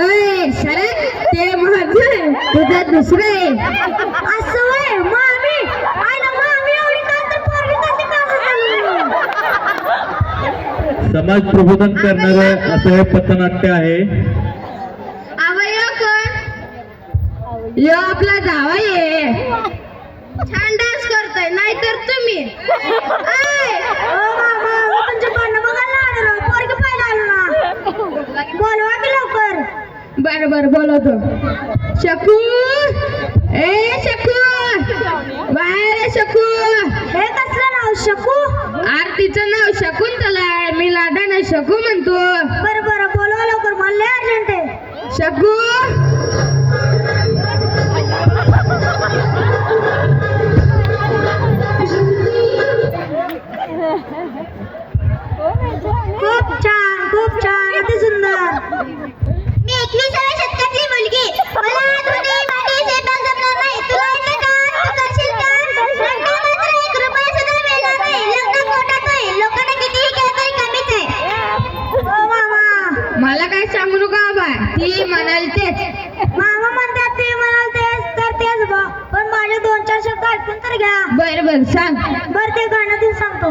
अय शरद ते महत्त्व तुझं दुसरं आहे. असं वय मामी. आयला मामी एवढी का तर पोरगी कशी का समाज प्रबोधन करणारं असं हे पथनाट्य आहे. अवय कोण? यो आपला जावा ये छान डान्स करतोय नाहीतर तुम्ही. ओ मामा, मी तुमचे भांडणं बघायला आलेलो. पोरगी पाहायला आलो ना. बोलवा की लवकर. बर बर बोलवतो. शकू ए शकू बाहेर शकू हे कसलं नाव? शकू? आरतीचं नाव शकुंतला आहे. मी लाडाने शकू म्हणतो. बर बर बोलवा लवकर. मला अर्जंट आहे. शकू! मला काय सांगू नका बा ती म्हणाल तेच. मामा म्हणतात ते म्हणाल तेच तर तेच बा. पण माझे दोन चार शब्द ऐकून तर घ्या. बर बर सांग. बर ते गाण्यातील सांगतो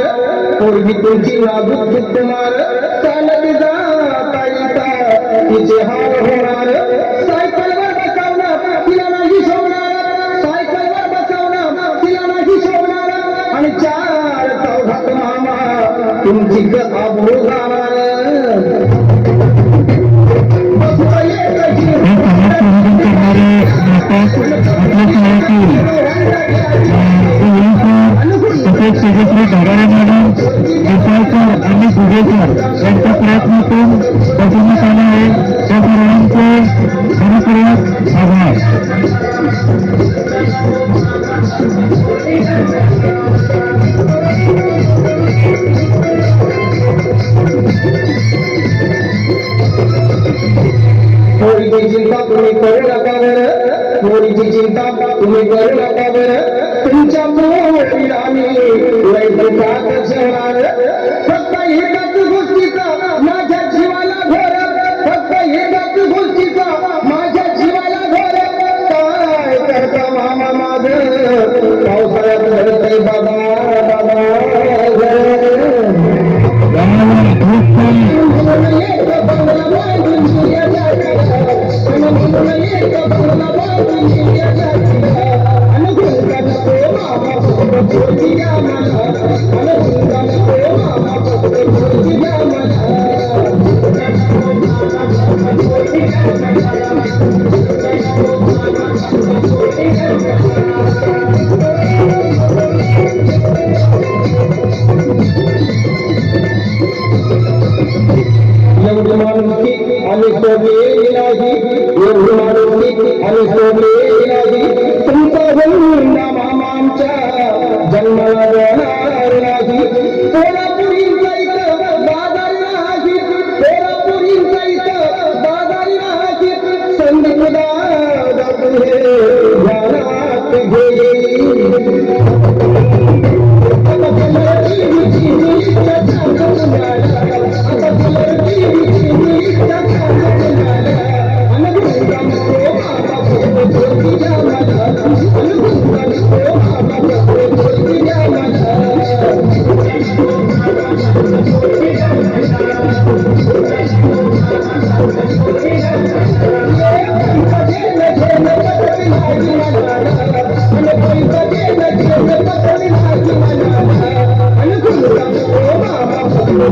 सुकुमार पोरगी तुमची नाजूक सुकुमार चालत जाता तिचे हार होणार सायकलवर बसवणार तिला नाही सोडणार सायकलवर बसवणार तिला नाही सोडणार आणि चार चौघात मामा तुमची ग आबरू जाणार. बसवा येतं हे समाज प्रबोधन तेजश्री घराणे मॅडम विशालकर आणि सुजेकर यांच्या प्रयत्नातून बसवण्यात आले आहे. त्या सर्वांचे खरोखरच आभार. चिंता तुम्ही करू नका बरं. चिंता तुम्ही करू नका बरं. तुमच्या मोठी आम्ही वैभवात फक्त एकाच तुमचा